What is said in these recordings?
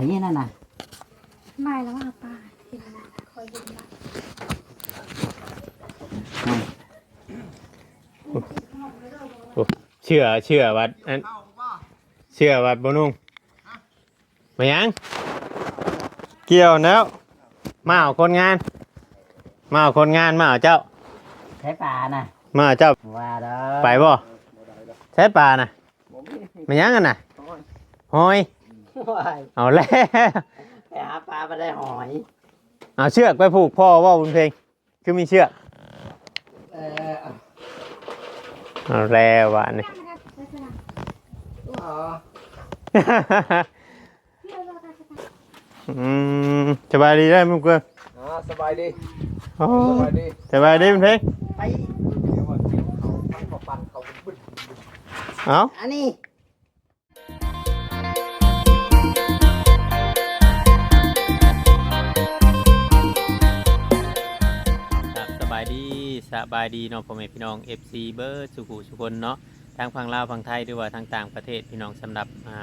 อันนี้นั่นน่ะไม่แล้วว่าป้าเห็นอะไรคอยเห็นละเชื่อเชื่อวัดอันเชื่อวัดบนุ่งมายัง เกี่ยวแล้ว มาเอาคนงาน มาเอาคนงานมาเอาเจ้า ใช้ปลาน่ะ มาเอาเจ้าว่าเด้อไปบ่ใช้ปลาน่ะมายังกันน่ะหอย ว้ายเอาแล้วไปหาปลาไปได้หอย เอาเชือกไปผูกพ่อว่าบุญเพลงคือมีเชือกเออเอาแล้ววะนี่ อ๋ออืมสบายดีได้มั้งเพื่อนอ่าสบายดีโอ้สบายดีสบายดีบุญเพลงไปเดี๋ยวว่าเดี๋ยวเขาปั้นเขาปั้นเขาบึ้นเอาอันนี้ สบายดีเนาะพ่อแม่พี่น้อง FC เบอร์สุขุสุคนเนาะทางฝั่งลาวฝั่งไทยหรือว่าทางต่างประเทศพี่น้องสำหรับอ่า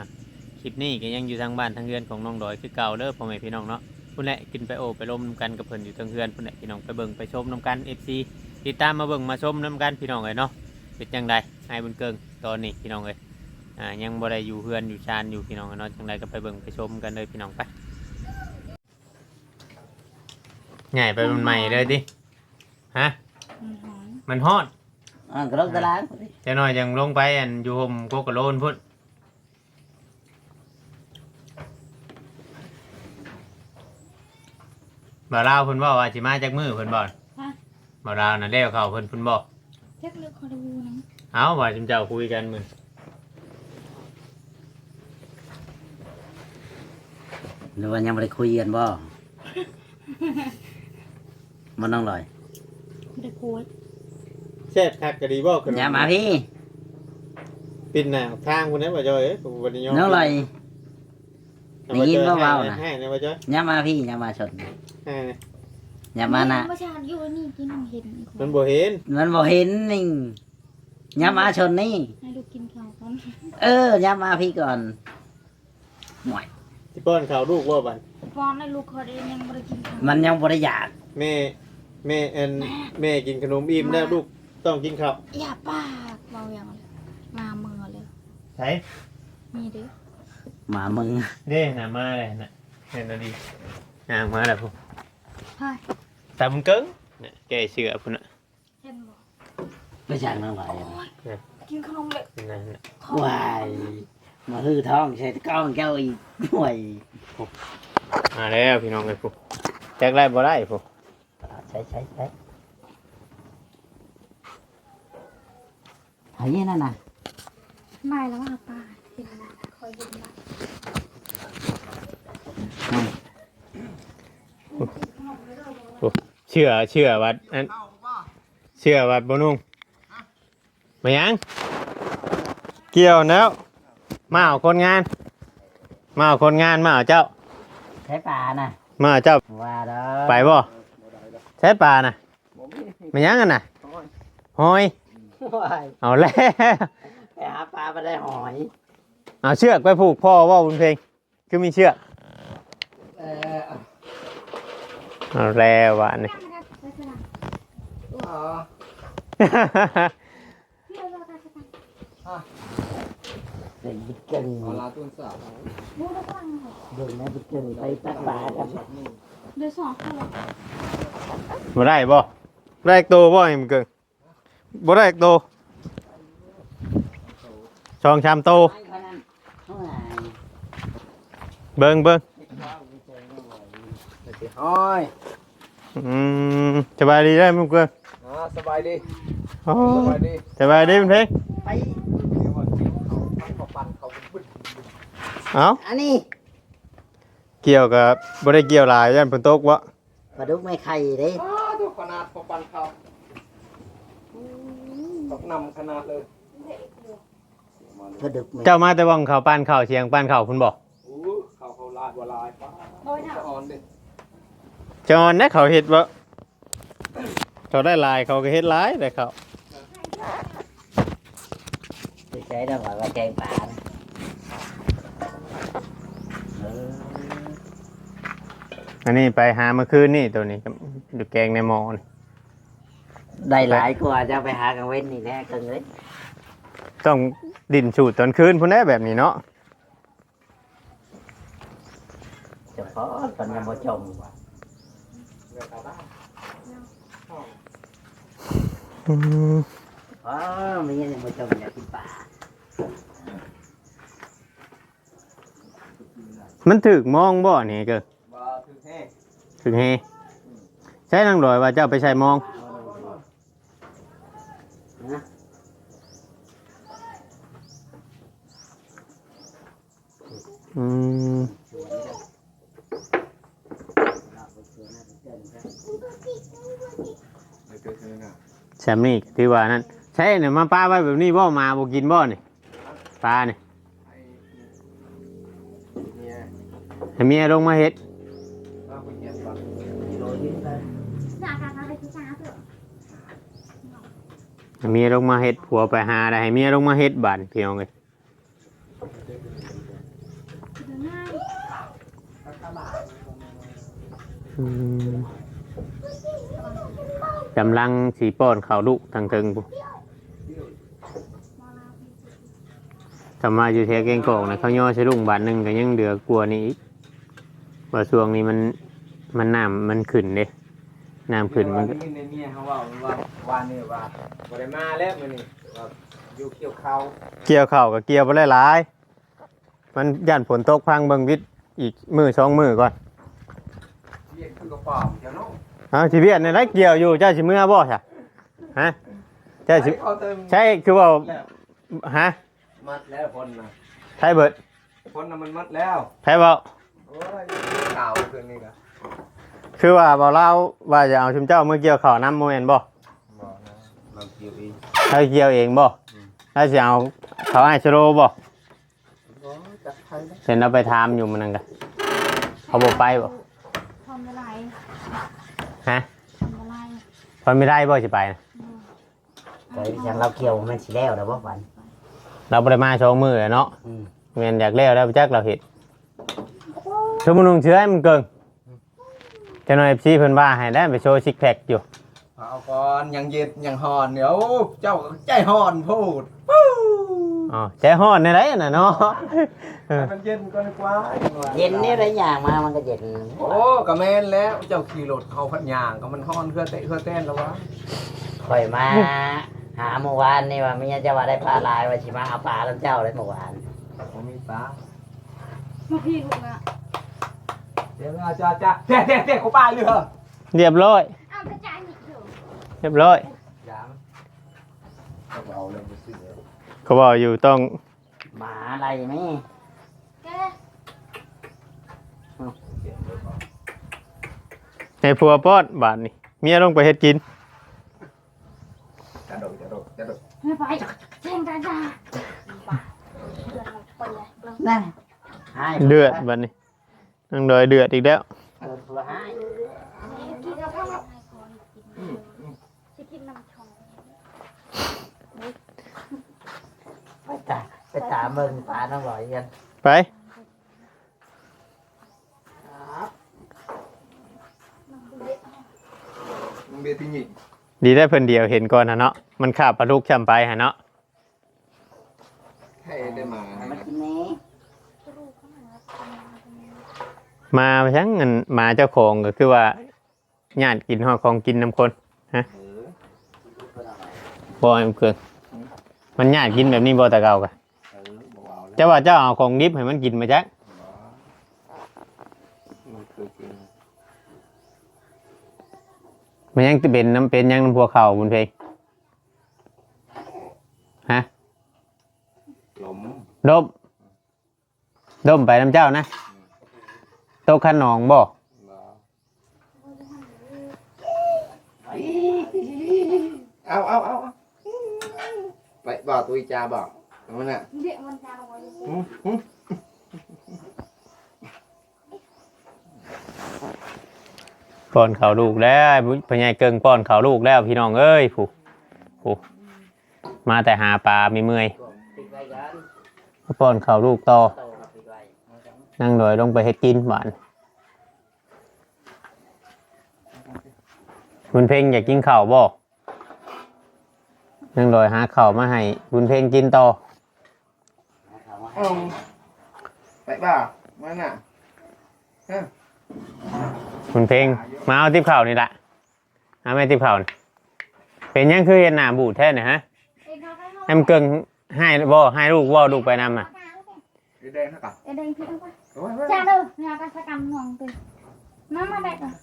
คลิปนี้ก็ยังอยู่ทางบ้านทางเรือนของน้องดอยคือเก่าเด้อพ่อแม่พี่น้องเนาะพุ่นแหละกินไปโอไปล้มกันกับเพิ่นอยู่ทางเรือนพุ่นแหละพี่น้องไปเบิ่งไปชมนํกัน FC ติดตามมาเบิ่งมาชมนํกันพี่น้องเอ้ยเนาะเป็นจังไดไอ้บุญเกิงตอนนี้พี่น้องเอ้ยอ่ายังบ่ได้อยู่เฮือนอยู่ชานอยู่พี่น้องเอ้ยเนาะจังไดก็ไปเบิ่งไปชมกันเลยพี่น้องไปใหญ่ไปมันใหม่เลยดิฮะ มันหอนมันฮอดอ่ากระโดดตารางจะหน่อยยังลงไปอันอยู่ห่มโกกะโลนพุ่นบ่าวลาวเพิ่นบอกว่าสิมาจากมือเพิ่นบอกบ่าวลาวน่ะแล้วเขาเพิ่นเพิ่นบอกเล็กเลือกคอดูนะเอ้าว่าจิมเจ้าคุยกันมื้อหรือว่ายังไม่ได้คุยกันบ่มันต้องลอย ไม่ได้โพสต์แซ่บคักก็ดีบ่ขึ้นอย่ามาพี่ปิดหน้าทางพุ่นได้บ่จ้อยเอ้ยบ่ได้ยอมน้องลอย ได้ยินเบาๆนะให้นะบ่จ้อยอย่ามาพี่อย่ามาชนให้นะอย่ามานะเมื่อเช้าอยู่นี่ที่น้องเห็นมันบ่เห็นมันบ่เห็นนี่อย่ามาชนนี่ ให้ลูกกินข้าวก่อนเอออย่ามาพี่ก่อนหน่อยสิป้อนข้าวลูกบ่บัดฟอนให้ลูกเขาได้ยังไม่ได้กินข้าวมันยังบ่ได้อยากแม่ แม่อันแม่กินขนมอิ่มแล้วลูกต้องกินข้าวอย่าปากเบาอย่างเลยมาเมื่อเลยใช่มีเด้อหมามึงเด้น่ะมาเลยน่ะเห็นแล้วดีนางมาแล้วพุ่นใช่ตาบุญเกิ้งเนี่ยแกเชื่อพุ่นน่ะเห็นบอกไม่ใช่น้องลอยกินขนมเลยนั่นน่ะวายมาฮือท้องใช้กล้องแก้วอีกห่วยมาแล้วพี่น้องเลยพุ่นแจ็คไล่บ่ได้พุ่น ใช้ใช้ใช้อันนี้นั่นน่ะไม่แล้วว่าป้าเห็นอะไรคอยเห็นละเชื่อเชื่อวัดอันเชื่อวัดบ่นุ่งมายัง เกี่ยวแล้ว มาเอาคนงาน มาเอาคนงานมาเอาเจ้าใช้ปลาน่ะมาเอาเจ้าว่าเด้อไปบ่ใช้ปลาน่ะมายังกันน่ะหอยว้ายเอาแล้ว ไปหาปลาไปได้หอย เอาเชือกไปผูกพ่อว่าบุญเพลง คือมีเชือก เออเอาแล้ววะนี่ อ๋อเด็กบิ๊กเกิงเอาลาตุนสาวบูระวังเหรอเด็กนะบิ๊กเกิงไปตักปลากัน เดี๋ยวสองคน บ่ได้บ่บ่ได้อีกตัวบ่ไอ้มันเกิงบ่ได้อีกตัวช่องชามโตวไปคนนั้นเท่าไหร่เบิ่งเบิ่งห้อยอืมสบายดีได้มั้งเกิงอ่าสบายดีโอ้สบายดีสบายดีบุญเพลงไปเดี๋ยวว่าเดี๋ยวเขาปั้นเขาปั้นเขาบึ้นเอ้าอันนี้เกี่ยวกับบ่ได้เกี่ยวหลายย่านฝนตกวะ ปลาดุกไม่ไข่เด้อ้าตัวขนาดเขาปั้นเขาตกนำขนาดเลยปลาดุกไม่เจ้ามาแต่วังเขาปานข้าวเชียงปานข้าวพุ่นบ่อู้เขาเขาลาดว่าลายป้าโดยถามอ่อนดิจอนนะเขาเฮ็ดบ่เขาได้หลายเขาก็เฮ็ดหลายแต่เขาใช้ได้หมา อันนี้ไปหาเมื่อคืนนี่ตัวนี้ก็อยู่แกงในหม้อนี่ได้หลายกว่าจะไปหากลางเว้นนี่แน่กลางเว้นต้องดินสูตรตอนคืนพุ่นแน่แบบนี้เนาะเฉพาะตอนยังบ่จมเดี๋ยวตาบ้านอืมอ๋อมียังบ่จมอยากกินปลามันถึกมองบ่นี่เกิดบ่ถือแท้ ถึกเฮใช้นางลอยว่าเจ้าไปใช้มองนะอืมเดี๋ยวเจอเจอน่ะแซมนี่ว่านั่นใช่เนี่ยมาป้าไว้แบบนี้บ่มาบ่กินบ่นี่ปลาเนี่ยไอ้เนี่ยให้เมียลงมาเฮ็ด เมียลงมาเฮ็ดผัวไปหาได้ให้เมียลงมาเฮ็ดบ้าดพี่น้องเอ้ยง่ายกำลังสีป้อนข้าวลูกทางเทิงพุมอลาพี่สุดทำมาอยู่แถวแกงกอกนะเขาย่อใช้ลุงบาทหนึ่งก็ยังเดือกลัวนี่อีกว่าช่วงนี้มันมันน้ำมันขึ้นเด้ น้ำขึ้นมันก็เดี๋ยวว่าได้ยิในเมียเขาว่าว่าวานนี่ว่าบ่ได้มาแล้วมื้อนี้ว่าอยู่เกี่ยวเขาเกี่ยวข้าวกับเกี่ยวไปหลายๆมันย่านฝนตกพังเบิ่งวิทย์อีกมือสองมือก่อนเรียกคือกระป๋อมเจ้าเนาะเอาชีวิตในไรเกี่ยวอยู่เจ้าชิเมื่อบ่ใช่ฮะเจ้าชิเขาเติมใช่คือว่าแล้วฮะมัดแล้วคนน่ะใช่เบิดคนน่ะมันมัดแล้วใช่บ่โอ้ยข่าวคืนนี้ก็ คือว่าบ่เล่าว่าจะเอาชุมเจ้าเมื่อเกี่ยวข้าวน้ำโมเมนบ่บ่นะเราเกี่ยวเองถ้าเกี่ยวเองบ่ถ้าจะเอาเขาไอ้ชโลบ่บ่จักใครนะเห็นเราไปถามอยู่มันนั่นกันเขาบ่ไปบ่ทำอะไรฮะทำอะไรพอไม่ได้บ่สิไปนะแต่ยังเราเกี่ยวมันสิแล้วแล้วบ่ฝันเราบ่ได้มาโชว์มือเลยเนาะอืมแม่นอยากแล้วแล้วจักเราเฮ็ดชั่วโมงนึงเชื้อให้มันเกิง จะหน่อย FC เพิ่นว่าให้ได้ไปโชว์ซิกแพคอยู่เอาก่อนยังเย็นยังหอนเดี๋ยวเจ้าก็ใจหอนพูดปู้อ๋อใจฮ้อนในไรน่ะเนาะเออให้มันเย็นก่อนดีกว่าเย็นนี่ได้อย่างมามันก็เย็นโอ้กระแมนแล้วเจ้าขี่รถเขาพันยางก็มันห้อนเครื่องเตะเครื่องเต้นแล้ววะข่อยมา หาเมื่อวานนี่ว่ามีจะว่าได้ปลาลายว่าสิมาเอาปลาแล้วเจ้าได้เมื่อวานผมมีปลามาพี่ลูกอะ เดี๋ยวอาจ้าจ้าเด็ดเด็ดเด็ดเขาปลาเรือเรียบร้อย เอากระจายหนีเถอะเรียบร้อยยามเอาเลยไปซื้อเขาบอกอยู่ต้องหมาอะไรไหมแกให้ผัวป้อนบาทนี่เมียลงไปเฮ็ดกิน กระโดดกระโดดกระโดดไม่ไปแจ้งจ้าจ้าเดือดไปเลยเรื่องนั่น ให้เดือดบัดนี้ นั่งดอยเดือดอีกแล้วเออตัวให้กินแล้วก็ให้คนกินจะกินน้ำชงไปตาไปตามเบิ่งปลาน้องลอยกันไปดีได้เพิ่นเดียวเห็นก่อนฮะเนาะมันขาบปลาลูกช้ำไปฮะเนาะให้ได้มา มากินนี้ มาทั้งเงินมาเจ้าของก็คือว่าญาติกินฮอดของกินนํคนเออบ่ให้มันเกินมันญาติกินแบบนี้บ่แต่เก่ากะเออบอกเอาแล้วเจ้าว่าเจ้าเอาของดิบให้มันกินมาจักมันเคยกินมันยังสิเป็นน้ำเป็นยังน้ำพวกเขาบุญเพลงฮะหลมดมดมไปน้ำเจ้านะ โตะขนองบ่บ่เอาเอาเอาเอาไปบอกตุยจาบอกมันน่ะเด็กมันจะเอาไว้หืมหืมป้อนเขาวลูกแล้วพญายเกิงป้อนเขาวลูกแล้วพี่น้องเอ้ยผู้ผู้มาแต่หาปลามีเมื่อยปิดไว้กันมาป้อนเขาวลูกต่อโตกับปิดไว้ นั่งดอยลงไปเฮ็ดกินบ้านบุญเพ่งอยากกินข้าวบ่นั่งดอยหาข้าวมาให้บุญเพ่งกินต่อเอาไปบ่ามาน่ะบุญเพ่งมาเอาติบข้าวนี่ละหาแม่ติบข้าวนี่เป็นหยังคือเห็นหน้าบูดแท้เนี่ยฮะเอ็งเขาไปห้องแอมเกิงให้บ่ให้ลูกบ่ลูกไปนำอะ แดงๆฮะก่อนเอ็งเอ็งพี่ต้องไปโอ้ยจ้าเลยเนี่ยก็สกรรมห่วงตัวมามาได้ก่อน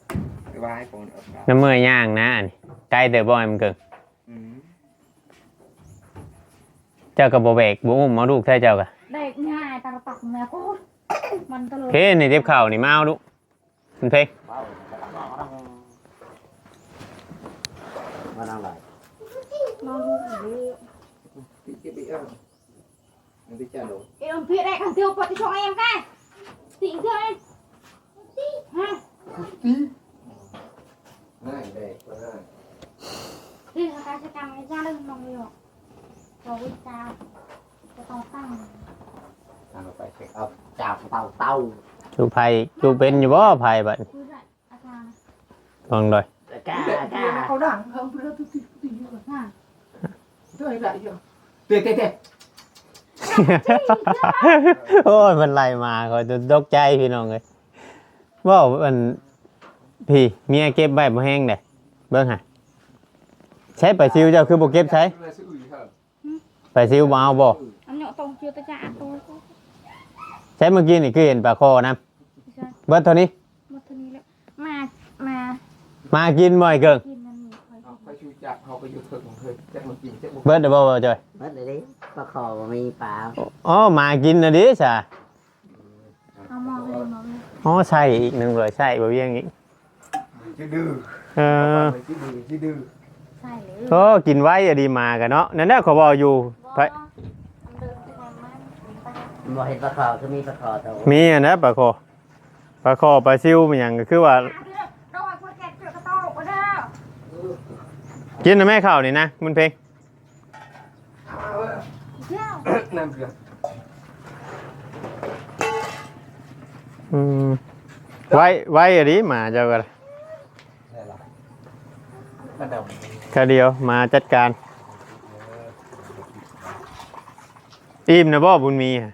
ไปไว้ก่อนเอาน้ำมือย่างนะอันนี้ไกลเด้อบ่แอมเกิงอืมเจ้าก็บ่แบกบุ้มเอาลูกแท้เจ้าก็ได้ง่ายตาปักเนื้อกูมันตลอดเฮ้นี่ติบข้านี่มาเอาลูกบุญเพ่งมานั่งไหลนอนดูอย่างนี้พี่เก็บไปเอา มันที่จะโดนเอ็งพี่ได้กันเที่ยวปฏิชงเอ็มกันสิ่งเที่ยวเอ็มฮะง่ายเลยก็ได้ที่ทำการสกรรมไอ้จ้าเรื่ โอ้ยมันไล่มาก็ตกใจพี่น้องเลยว่ามันพี่เมียเก็บใบบ่แห้งเด้เบิ่งหะใช้ไปซิวเจ้าคือบ่เก็บใช้ไปซิวบ่เอาบ่อันนี้ตรงเชียวตะจ่าตัวใช้เมื่อกี้นี่คือเห็นปลาคอนะเบิดเท่านี้หมดทีนี้แล้วมามามากินบ่อยเกิงกิน เขาไปชูจับเขาไปอยู่เถิดของเธอจะมากินจะมาเบิดเด้อบ่บ่จอยเมื่อไหร่ดิปลาคอบ่มีปลาอ๋อมากินน่ะดิจ้ะเอามองเลยมองเลยอ๋อใช่อีกหนึงเลยใช่บ่เวียงอีกจะดื้อเออจะดื้อจะดื้อใช่เลยโอ้กินไว้อะดีมากันเนาะนั่นแหละเขาบอกอยู่ไปเดินไปทางมันบ่เห็นปลาคอคือมีปลาคอตัวมีอะนะปลาคอปลาคอปลาซิวมันหยังก็คือว่า เราไอ้คนแก่เกิดกระโตกก็ได้ กินนะแม่ข้าวนี่นะมันเพลงเที่ยวน้ำเกลืออืมไว้ไว้อะดิหมาเจ้าก็ได้หรอก็เดาแค่เดียวมาจัดการอิ่มนะบ่บุญมีอะ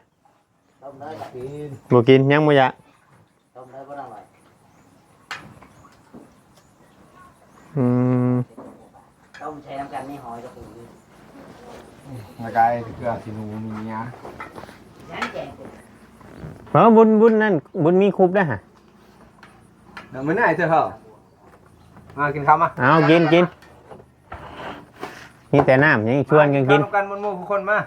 ต้มเลยล่ะกินบ่กินยังบ่อยากต้มเลยบ่ต้องไหลอืมต้มใช้น้ำกันนี่หอยกับปู มากายเกลือสินูมีเนี้ยงั้นแกงเพราะบุญบุญนั่นบุญมีคุบนะฮะเดี๋ยวมื้อไหนเธอเหรอมากินข้าวมาเอากินกินนี่แต่น้ำยังชวนกันกินกันมันหมู่ผู้คนมา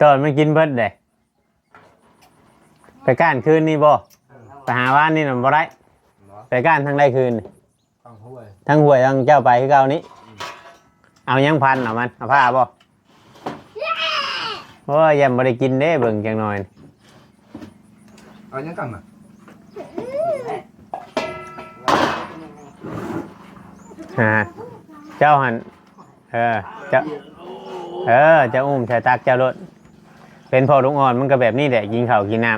ตอนมันกินเบิดเลยไปก้านคืนนี่บ่ไปหาว่านนี่น่ะบ่ได้ไปก้านทั้งได้คืนฟังห้วยทั้งหวยทั้งเจ้าไปคือเก่านี้ เอายังพันเอามันเอาผ้าบ่โอ้ยยังบ่ได้กินเด้เบิ่งจังหน่อยเอายังกันมาฮะเจ้าหันเออเจ้าเออเจ้าอุ้มใส่ตักเจ้ารถเป็นพ่อลุงอ่อนมันก็แบบนี้แหละกินข้าวกินน้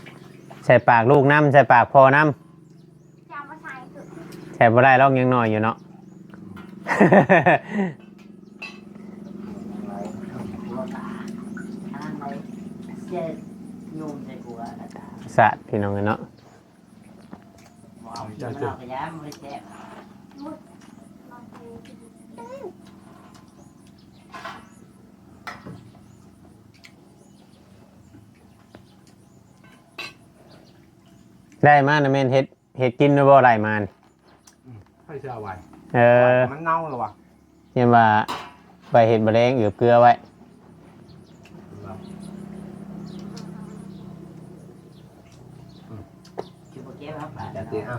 ำใส่ปากลูกน้ำใส่ปากพ่อน้จำมาใส่เถอะำใส่บ่ได้ลอกยังน้อยอยู่เนาะ ส่กัวนะจ๊ะสะพี่น้องเนาะบ่เนาไปย้ำได้มานะแม่นเฮ็ดเฮ็ดกินหรือบ่ได้มานให้เชื่อไว้ เออ มันเน่าหรอวะเห็นว่าใบเห็ดมะเร็งเอือบเกลือไว้คือโปรเกมครับป่าจะจะตีตีอะ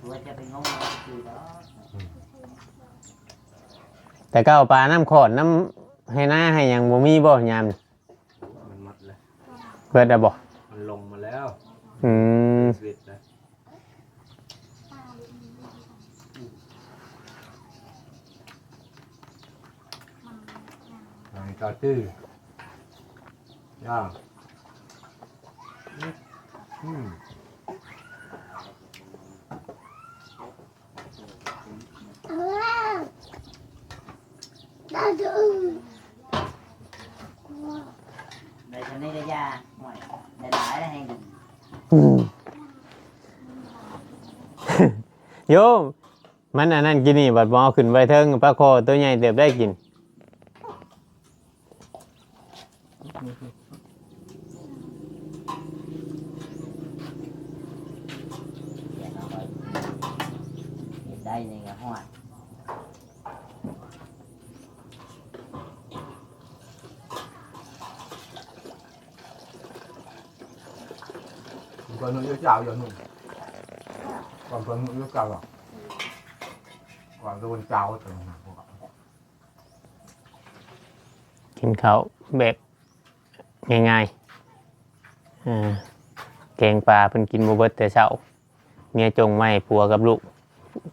ผัวจะไปงงเอาคือแล้วแต่ก็เอาปลาน้ำขอดน้ำให้หน้าให้หยังบ่มีบ่ยามนี่มันหมดเลยเบิดได้บ่มันลงมาแล้วอืมสวิต เลยต่อตื้อย่าอืมในชั้นนี้ได้ยาหน่อยได้หลายได้แห่งดีโยม มันอันนั้นกินนี่บัดบเอาขึ้นไปเทิงปลาคอตัวใหญ่เติบได้กิน เดี๋ยวเราไปเห็นได้นี่ก็หอด còn nó chào rồi nụ còn còn nó chào rồi còn tôi chào rồi กินเขาวแบบง่ายๆอ่าแกงปลาเพิ่นกินบ่เบิดแต่เช้าเมียจงไม่ผัวกับลูก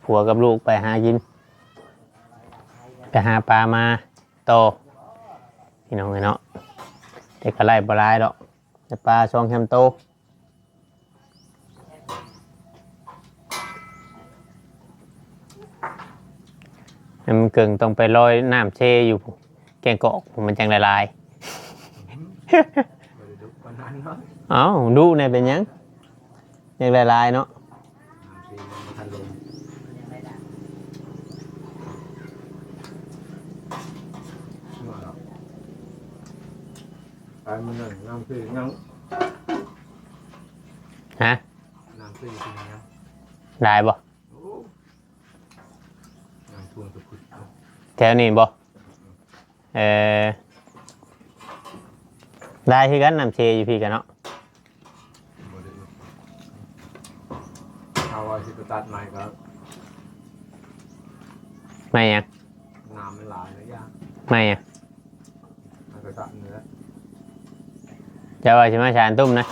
ผัวกับลูกไปหากิน ไปหาปลามาโตพี่น้องเอ้ยเนาะแต่ก็ไล่บ่หลายดอกแต่ปลาช่องแฮมโต ให้มันเกิงต้องไปลอยน้ำเชอยู่แกงกอกมันจังละลาย còn ăn nữa เอ้าดูในเป็นหยังยังละลายเนาะ thì thành luôn ยังไม่ได้ tại mình là nam phi nhắn ฮะ nam phi thì nhắn ได้บ่ แถวนี้บ่เออได้คือกันนำเชอยู่พี่กันเนาะ sau rồi thì tôi tạt này có ไม่หยัง nam mới lại nữa ra ไม่หยัง Hai cái tạt nữa จะว่าสิมาชานตุ้มนะ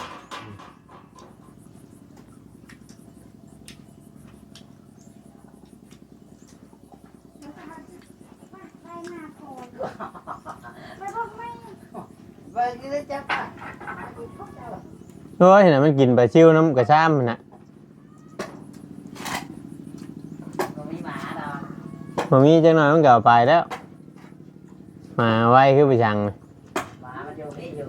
ไปมาโผล่ไปพบไม่ ไปกินได้จับป่ะ โอ้ยน่ะมันกินปลาชิวน้ำกระซ้ำมันน่ะก็มีหมาเนาะบ่มีจังหน่อยมันก็เอาไปแล้ว มาไว้คือไปชังน่ะหมามันอยู่นี่อยู่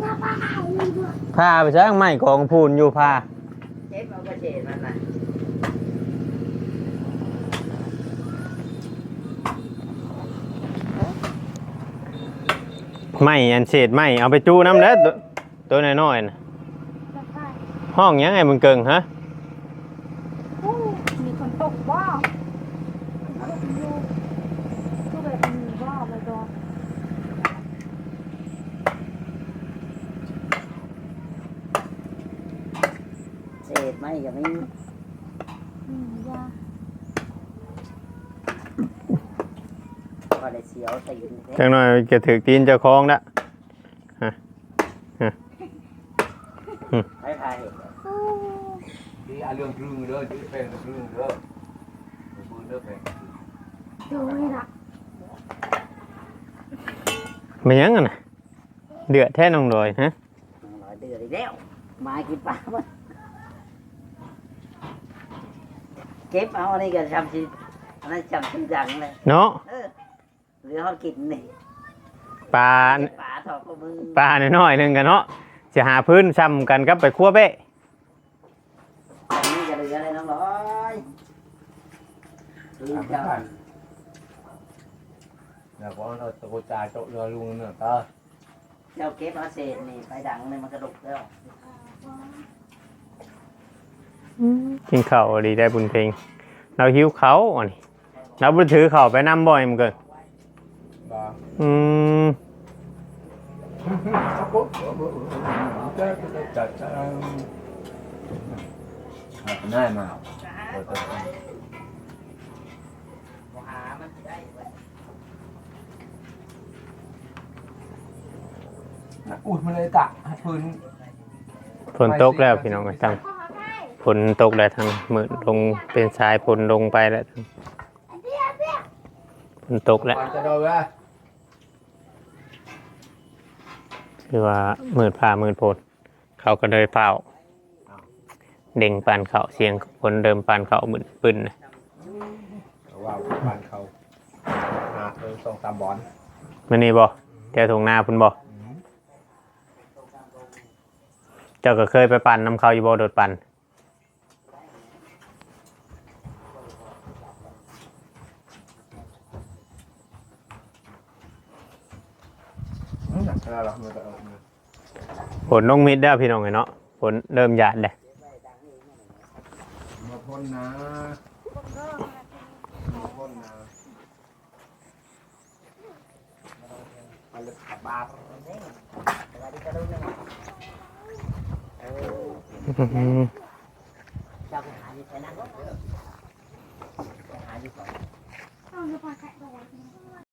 หน้าป้าหายเลยด้วยพาไปช่างไม้กองพูนอยู่พาเจ็บเอากระเฉดมันน่ะ ไม้อันเศษไม้เอาไปจูน้ำแล้วตัวตัวน้อยๆน่ะจะไปห้องหยังไงมึงเกิงฮะอู้มีคนตกว่าแล้วก็มีก็เลยมีว่าไปก่อนเศษไม่ก็มีอืมยา ก็ได้เสียวตีนจังหน่อยจะถือตีนเจ้าของละให้พาเห็นอู้ đi ăn lương lương nữa chứ phèn lương nữa bữa nữa phèn ดูนี่ละไม่ยังอะนะเดือดแท้น้องดอยฮะหน่อยเดือดแล้วมากินปลาบ่เก็บเอาอันนี้ก็จำสิอันนั้นจำสิดังเลยเนาะ หลือเขากินนี่ปลาปลาทอดกับมือปลาน้อยๆหนึงกันเนาะจะหาพื้นซ้ำกันกับไปคั่วเป๊ะอันนี้จะเหลืออะไรน้องร้อยลืม ăn เจ้า cái thành là có nó tôi trà trộn rồi luôn nữa ta เจ้าเก็บเอาเศษนี่ไปดังเลยมันกระดกแล้วกินข้าวดีได้บุญเพลงเราหิวเขาอะนี่เราไปถือข้าวไปน้ำบ่อยมันเกิน bà อืม này mà หามันสิได้เว้ย ui mà lấy tạ phun ฝนตกแล้วพี่น้องไปตั้งฝนตกแล้วทางมืดลงเป็นสายฝนลงไปแล้วฝนตกแล้ว คือว่ามืดผ้ามืดโพดเขาก็เลยเฝ้าเด้งปานเขาเสียงคนเดิมปานเขาบึนปึนน่ะแต่ว่าบ้านเขาหาเออสองสามบอลมันนี่บ่แถวทงนาพุ่นบ่เจ้าก็เคยไปปั่นน้ำเขาอยู่บ่โดดปั่น อยากได้หรอมันก็เออมา ฝนลงมิดได้อพี่น้องไอ้เนาะฝนเริ่มหยาดเลยมาพ่นนะมาพ่นนะไปเลยขับบาทเจ้าไปหาอยู่ใช่นั่งไปหาอยู่ก่อน เอาจะพาแกะโดน